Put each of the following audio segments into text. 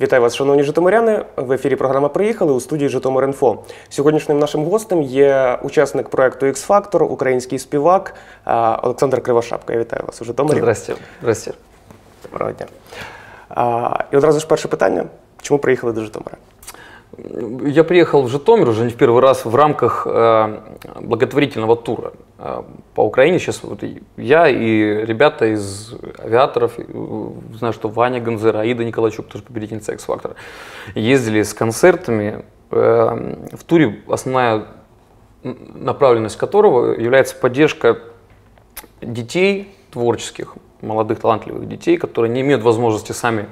Вітаю вас, шановні житомиряни. В ефірі програма Приїхали у студії Житомир.Інфо. Сьогоднішнім нашим гостем є учасник проекту x фактор український співак Олександр Кривошапка. Я вітаю вас у Житомирі. Здрасте. Здрасте. Доброго дня. І одразу ж перше питання: чому приїхали до Житомира? Я приехал в Житомир уже не в первый раз в рамках э, благотворительного тура э, по Украине. Сейчас вот я и ребята из авиаторов, э, знаю, что Ваня Гонзера, Аида Николайчук, тоже победительница X-Factor, ездили с концертами. В туре основная направленность которого является поддержка детей творческих, молодых талантливых детей, которые не имеют возможности сами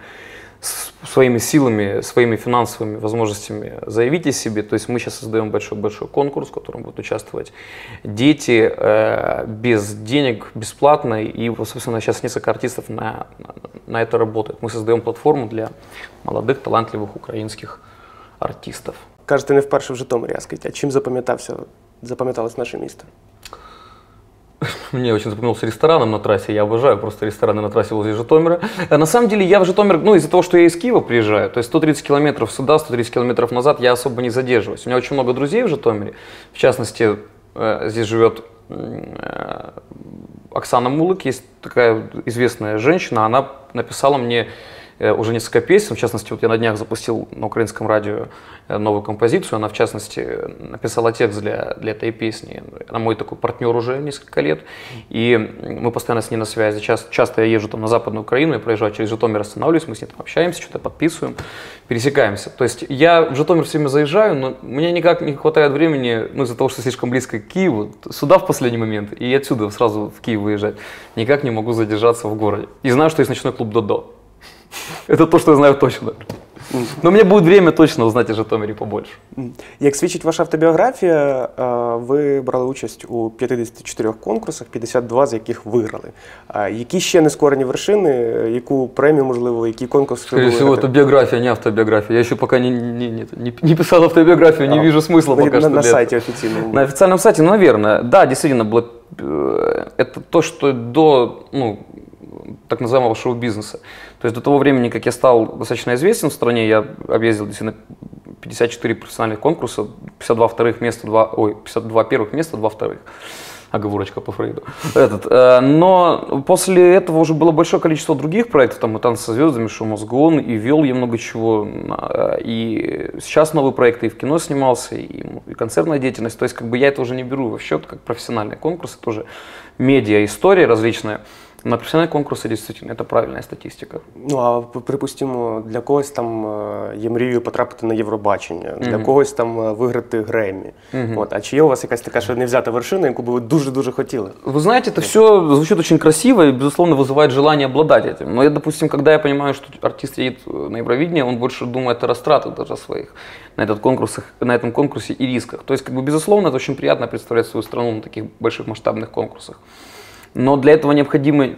своими силами, своими финансовыми возможностями заявить о себе. То есть мы сейчас создаем большой-большой конкурс, в котором будут участвовать дети э, без денег, бесплатно. И, вот, собственно, сейчас несколько артистов на, на, на это работает. Мы создаем платформу для молодых, талантливых украинских артистов. Кажете, не вперше в Житомирі. А скажіть, а чим запам'ятався, запам'яталось наше місто? Мне очень запомнился рестораном на трассе. Я обожаю просто рестораны на трассе возле Житомира. А на самом деле я в Житомир, ну из-за того, что я из Киева приезжаю, то есть 130 километров сюда, 130 километров назад, я особо не задерживаюсь. У меня очень много друзей в Житомире. В частности, э, здесь живет э, Оксана Мулык, есть такая известная женщина, она написала мне уже несколько песен, в частности, вот я на днях запустил на украинском радио э, новую композицию, она, в частности, написала текст для, для этой песни. Она мой такой партнер уже несколько лет, и мы постоянно с ней на связи. Часто, часто я езжу там на Западную Украину, я проезжаю через Житомир, останавливаюсь, мы с ней там общаемся, что-то подписываем, пересекаемся. То есть я в Житомир все время заезжаю, но мне никак не хватает времени, ну, из-за того, что слишком близко к Киеву, сюда в последний момент, и отсюда сразу в Киев выезжать. Никак не могу задержаться в городе. И знаю, что есть ночной клуб Додо. Это то, что я знаю точно. Но мне будет время точно узнать о Житомире побольше. М. Як свідчить ваша автобіографія, е, ви брали участь у 54 конкурсах, 52 з яких виграли. А Які ще нескорені вершини, е, яку премію, можливо, які конкурси Скорее ви всего, это виграти? биография, не автобиография. Я еще пока не, не, не, не- не писал автобиографию, не А, вижу смысла на, пока на, что на для сайті этого. офіційному. На официальном сайте, ну, наверное, да, действительно, было, э, это то, что до, ну, так называемого шоу-бизнеса. То есть до того времени, как я стал достаточно известен в стране, я объездил действительно 54 профессиональных конкурса, 52 вторых места, 2, ой, 52 первых места, 2 вторых. Оговорочка по Фрейду. Этот, э, но после этого уже было большое количество других проектов, там и «Танцы со звездами», «Шоу Мозгон», и вел я много чего. э, И сейчас новые проекты, и в кино снимался, и, и концертная деятельность. То есть как бы я это уже не беру в счет как профессиональный конкурс, это уже медиа, история различная. На профессиональные конкурсы действительно это правильная статистика. Ну а п- припустимо, для когось там е, є мрією потрапити на Євробачення, для Мгм. когось там е, виграти Греммі. Мгм. От, а чи є у вас якась така ще не взята вершина, яку би ви дуже-дуже хотіли? Вы знаете, это все звучит очень красиво и, безусловно, вызывает желание обладать этим. Но я, допустим, когда я понимаю, что артист едет э, на Евровидение, он больше думает о растратах даже своих на, этот конкурс, на этом конкурсе и рисках. То есть, как бы, безусловно, это очень приятно представлять свою страну на таких больших масштабных конкурсах. Но для этого необходимо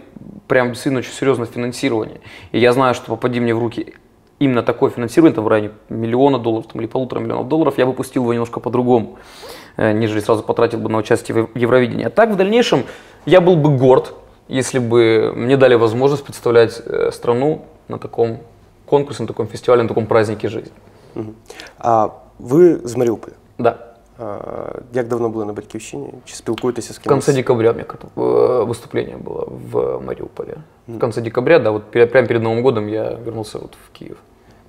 прям действительно очень серьезное финансирование. И я знаю, что попади мне в руки именно такое финансирование, там в районе миллиона долларов там, или полутора миллионов долларов, я бы пустил его немножко по-другому, э, нежели сразу потратил бы на участие в Ев- Евровидении. А так в дальнейшем я был бы горд, если бы мне дали возможность представлять э, страну на таком конкурсе, на таком фестивале, на таком празднике жизни. Мгм. А ви з Маріуполя? Да. А, Як давно були на батьківщині? Чи спілкуєтеся з В кимось? конце декабря у меня как-то, э, выступление было в Мариуполе. В конце декабря, да, вот пере- прямо перед Новым годом я вернулся вот в Киев.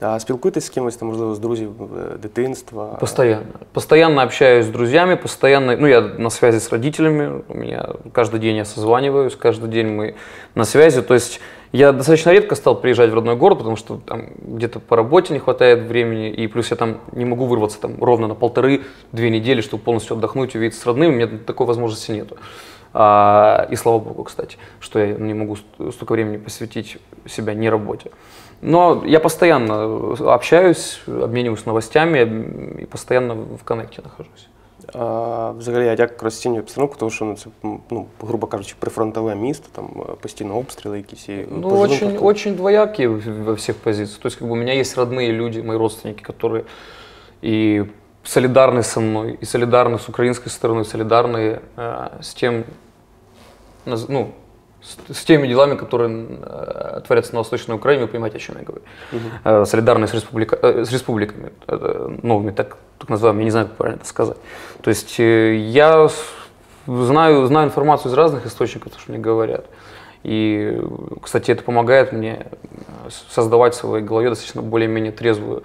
А спілкуєтесь з кимось, там, можливо, з друзів е, дитинства? Постоянно. Постоянно общаюсь с друзьями, постоянно, ну, я на связи с родителями, у меня каждый день я созваниваюсь, каждый день мы на связи, то есть я достаточно редко стал приезжать в родной город, потому что там где-то по работе не хватает времени, и плюс я там не могу вырваться там ровно на полторы-две недели, чтобы полностью отдохнуть, увидеться с родными, у меня такой возможности нету. А, и слава богу, кстати, что я не могу ст- столько времени посвятить себя не работе. Но я постоянно общаюсь, обмениваюсь новостями и постоянно в коннекте нахожусь. А, взагалі, я як розцінюю обстановку, тому що ну, це, м, ну, грубо кажучи, прифронтове місто, там е, постійно обстріли якісь. І Ну, по жилим очень, кварталам. очень двоякие в- во всех позициях. То есть, как бы у меня есть родные люди, мои родственники, которые и солидарны со мной, и солидарны с украинской стороной, солидарны э, с тем, наз- ну, с, с теми делами, которые э, творятся на Восточной Украине, вы понимаете, о чем я говорю. Э, солидарность с, республика, э, с республиками э, новыми, так, так называемыми, я не знаю, как правильно это сказать. То есть э, я знаю, знаю информацию из разных источников, то, что мне говорят. И, кстати, это помогает мне создавать в своей голове достаточно более-менее трезвую,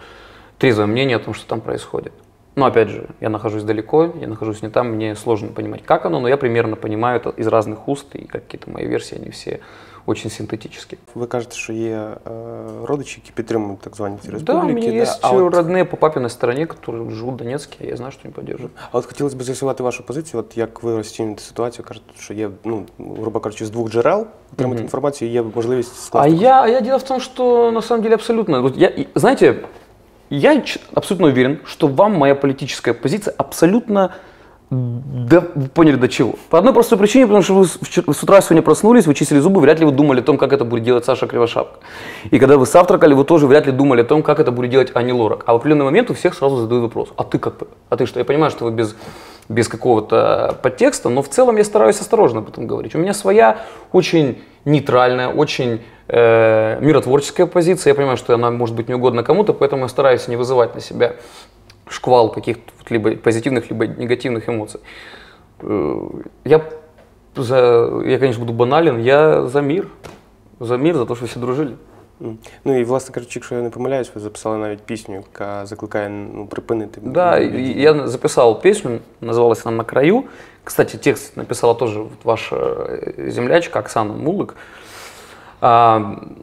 трезвое мнение о том, что там происходит. Но опять же, я нахожусь далеко, я нахожусь не там, мне сложно понимать, как оно, но я примерно понимаю это из разных уст, и какие-то мои версии, они все очень синтетические. Ви кажете, що є е, родичі, які підтримують так звані ці Да, у республіки. меня есть а, от, родные по папиной стороне, которые живут в Донецке, я знаю, что они поддерживают. а от хотілося б з'ясувати вашу позицію, от як ви розцінюєте ситуацію, кажете, що є, ну, грубо кажучи, з двох джерел отримати Мгм. інформацію, є можливість А скласти. я, а я дело в том, что на самом деле абсолютно, вот я, и, знаете, я абсолютно уверен, что вам моя политическая позиция абсолютно да, вы поняли до чего. По одной простой причине, потому что вы с утра сегодня проснулись, вы чистили зубы, вряд ли вы думали о том, как это будет делать Саша Кривошапка. И когда вы завтракали, вы тоже вряд ли думали о том, как это будет делать Ани Лорак. А в определенный момент у всех сразу задают вопрос, а ты как? А ты что? Я понимаю, что вы без, без какого-то подтекста, но в целом я стараюсь осторожно об этом говорить. У меня своя очень нейтральная, очень э, миротворческая позиция. Я понимаю, что она может быть неугодна кому-то, поэтому я стараюсь не вызывать на себя шквал каких-то либо позитивных, либо негативных эмоций. Э, Я, за, я, конечно, буду банален, я за мир. За мир, за то, что все дружили. М. Ну і власне кажучи, якщо я не помиляюсь, ви записали навіть пісню, яка закликає ну, припинити. Да, и- бойові и я записал песню, называлась она «На краю». Кстати, текст написала тоже вот ваша э, землячка Оксана Мулык. А,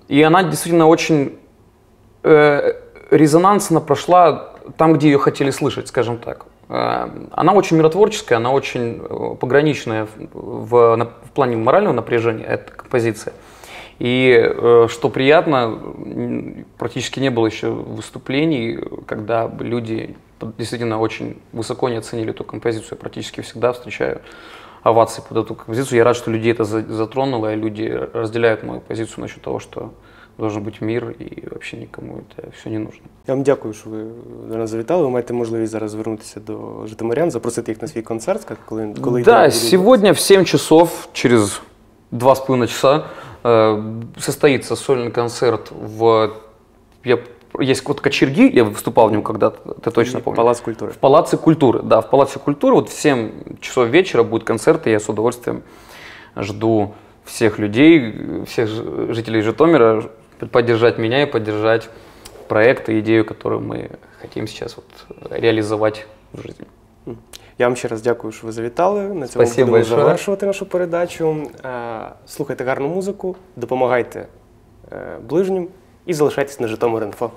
И она действительно очень э, резонансно прошла там, где ее хотели слышать, скажем так. Э, Она очень миротворческая, она очень э, пограничная в, в- на- в плане морального напряжения, эта композиция. И э, что приятно, м, практически не было еще выступлений, когда бы люди действительно очень высоко не оценили эту композицию. Я практически всегда встречаю овации под эту композицию. Я рад, что людей это за- затронуло, и люди разделяют мою позицию насчет того, что должен быть мир, и вообще никому это все не нужно. Я вам дякую, що ви до нас завітали. Ви маєте можливість зараз звернутися до житомирян, запросити їх на свій концерт, сказати, коли, коли да, буде- сегодня в 7 часов, через два с половиной часа, э, состоится сольный концерт в... Я, есть вот Кочерги, я выступал в нем когда-то, ты точно помнишь? Палац культури. В Палаце культуры, да, в Палаце культуры вот в 7 часов вечера будет концерт, и я с удовольствием жду всех людей, всех жителей Житомира поддержать меня и поддержать проект и идею, которую мы хотим сейчас вот реализовать в жизни. Я вам ще раз дякую, що ви завітали. На цьому Спасибо будемо большое. завершувати нашу передачу. Е, Слухайте гарну музику, допомагайте е, ближнім і залишайтесь на Житомир.Інфо.